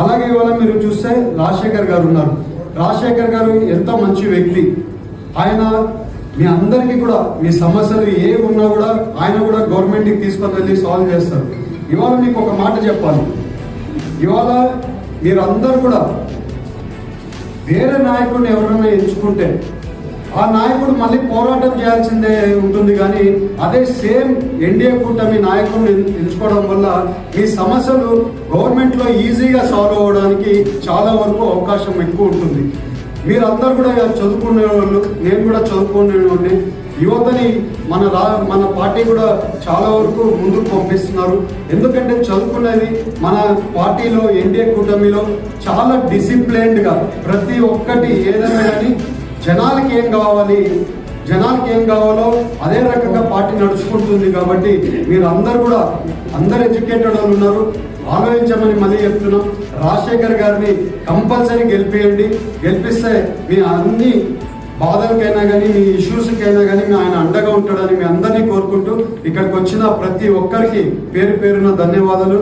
అలాగే ఇవాళ మీరు చూస్తే రాజశేఖర్ గారు ఉన్నారు. రాజశేఖర్ గారు ఎంత మంచి వ్యక్తి. ఆయన మీ అందరికీ కూడా మీ సమస్యలు ఏ ఉన్నా కూడా ఆయన కూడా గవర్నమెంట్కి తీసుకొని వెళ్ళి సాల్వ్ చేస్తారు. ఇవాళ మీకు ఒక మాట చెప్పాలి. ఇవాళ మీరందరూ కూడా వేరే నాయకుడిని ఎవరైనా ఎంచుకుంటే ఆ నాయకుడు మళ్ళీ పోరాటం చేయాల్సిందే ఉంటుంది కానీ అదే సేమ్ ఎన్డీఏ కూటమి నాయకుడిని ఎన్- ఎంచుకోవడం వల్ల మీ సమస్యలు గవర్నమెంట్లో ఈజీగా సాల్వ్ అవ్వడానికి చాలా వరకు అవకాశం ఎక్కువ ఉంటుంది. మీరందరూ కూడా చదువుకునే వాళ్ళు నేను కూడా చదువుకునే యువతని మన రా మన పార్టీ కూడా చాలా వరకు ముందుకు పంపిస్తున్నారు. ఎందుకంటే చదువుకునేది మన పార్టీలో ఎన్డీఏ కూటమిలో చాలా డిసిప్లైన్డ్గా ప్రతి ఒక్కటి ఏదైనా కానీ జనాలకి ఏం కావాలి? జనాలకి ఏం కావాలో అదే రకంగా పార్టీ నడుచుకుంటుంది కాబట్టి మీరు అందరు కూడా అందరు ఎడ్యుకేటెడ్ వాళ్ళు ఉన్నారు. ఆలోచించమని మళ్ళీ చెప్తున్నాం రాజశేఖర్ గారిని కంపల్సరీ గెలిపియండి. గెలిపిస్తే మీ అన్ని బాధలకైనా కానీ మీ ఇష్యూస్కైనా కానీ మీ ఆయన అండగా ఉంటాడని మీ అందరినీ కోరుకుంటూ ఇక్కడికి వచ్చిన ప్రతి ఒక్కరికి పేరు పేరున ధన్యవాదాలు.